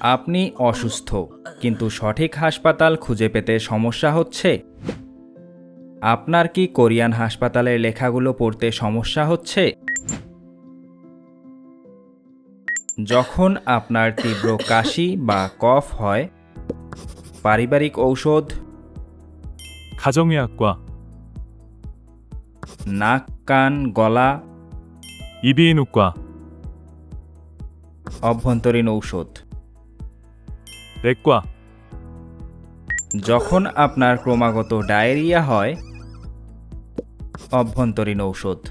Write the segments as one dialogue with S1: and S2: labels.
S1: আপনি অসুস্থ কিন্তু সঠিক হাসপাতাল খুঁজে পেতে সমস্যা হচ্ছে আপনার কি কোরিয়ান হাসপাতালের লেখাগুলো পড়তে সমস্যা হচ্ছে যখন আপনার তীব্র কাশি বা কফ হয় পারিবারিক ঔষধ
S2: 가정의학과,
S1: নাক কান গলা
S2: 이비인후과,
S1: অভ্যন্তরীণ ঔষধ। যখন আপনার ক্রমাগত ডায়েরিয়া হয় অভ্যন্তরীণ ঔষধ।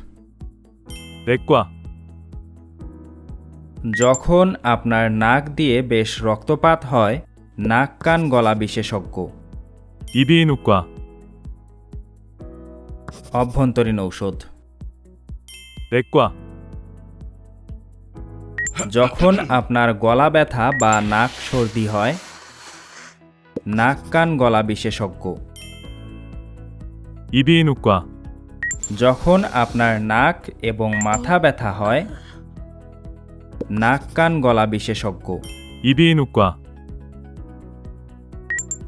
S1: যখন আপনার নাক দিয়ে বেশ রক্তপাত হয় নাক কান গলা বিশেষজ্ঞ। অভ্যন্তরীণ ঔষধ।
S2: রেকুয়া।
S1: যখন আপনার গলা ব্যথা বা নাক সর্দি হয় নাক কান গলা বিশেষজ্ঞ
S2: 이비인후과,
S1: যখন আপনার নাক এবং মাথা ব্যথা হয় নাক কান গলা বিশেষজ্ঞ
S2: 이비인후과,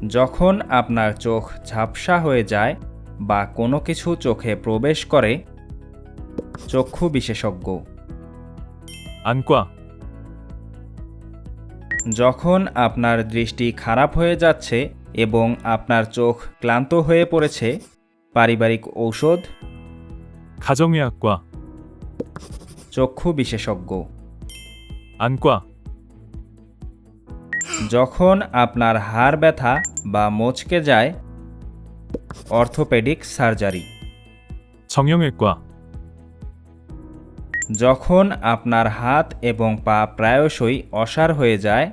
S1: যখন আপনার চোখ ঝাপসা হয়ে যায় বা কোনো কিছু চোখে প্রবেশ করে চক্ষু বিশেষজ্ঞ
S2: 안과,
S1: যখন আপনার দৃষ্টি খারাপ হয়ে যাচ্ছে এবং আপনার চোখ ক্লান্ত হয়ে পড়েছে পারিবারিক ঔষধ
S2: 가정의학과,
S1: চক্ষু বিশেষজ্ঞ
S2: 안과,
S1: যখন আপনার হাড় ব্যথা বা মচকে যায় অর্থোপেডিক সার্জারি
S2: 정형외과,
S1: যখন আপনার হাত এবং পা প্রায়শই অসাড় হয়ে যায়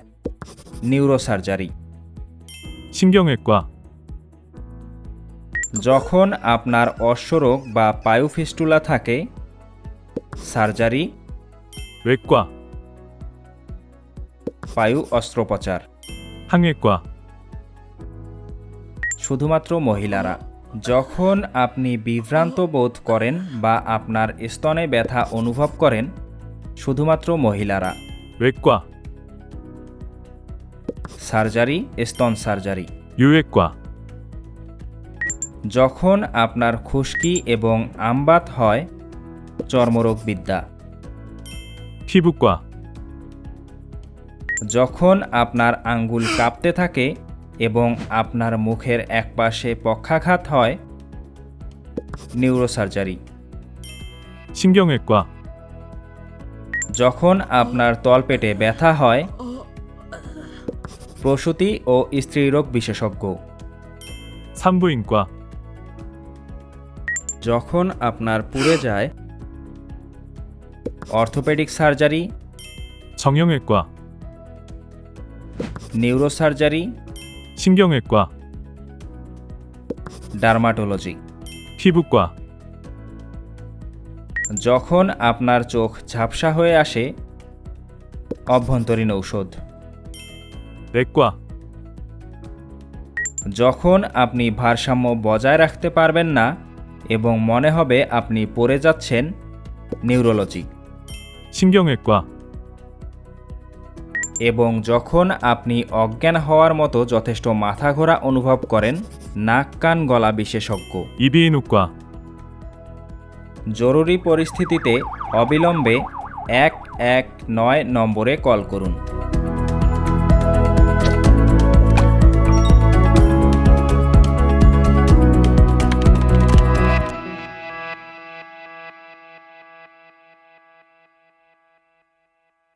S1: নিউরোসার্জারি
S2: 신경외과,
S1: যখন আপনার অশ্বরোগ বা পায়ুফিস্টুলা থাকে সার্জারি
S2: 외과,
S1: পায়ু অস্ত্রোপচার
S2: 항외과,
S1: শুধুমাত্র মহিলারা যখন আপনি বিভ্রান্ত বোধ করেন বা আপনার স্তনে ব্যথা অনুভব করেন শুধুমাত্র মহিলারা
S2: 외과,
S1: সার্জারি স্তন সার্জারি
S2: 유외과,
S1: যখন আপনার খুশকি এবং আমবাত হয় চর্মরোগ বিদ্যা
S2: 피부과,
S1: যখন আপনার আঙ্গুল কাঁপতে থাকে এবং আপনার মুখের একপাশে পক্ষাঘাত হয় নিউরোসার্জারি
S2: 신경외과,
S1: যখন আপনার তলপেটে ব্যথা হয় প্রসূতি ও স্ত্রীরোগ বিশেষজ্ঞ
S2: 산부인과,
S1: যখন আপনার পুড়ে যায় অর্থোপেডিক সার্জারি
S2: 정형외과,
S1: নিউরোসার্জারি
S2: 신경외과,
S1: ডার্মাটোলজি
S2: 피부과,
S1: যখন আপনার চোখ ঝাপসা হয়ে আসে অভ্যন্তরীণ ঔষধ
S2: 내과,
S1: যখন আপনি ভারসাম্য বজায় রাখতে পারবেন না এবং মনে হবে আপনি পড়ে যাচ্ছেন নিউরোলজি
S2: 신경외과,
S1: এবং যখন আপনি অজ্ঞান হওয়ার মতো যথেষ্ট মাথা ঘোরা অনুভব করেন নাক কান গলা বিশেষজ্ঞ।
S2: ইবিনুকা
S1: জরুরি পরিস্থিতিতে অবিলম্বে এক এক নয় নম্বরে কল করুন।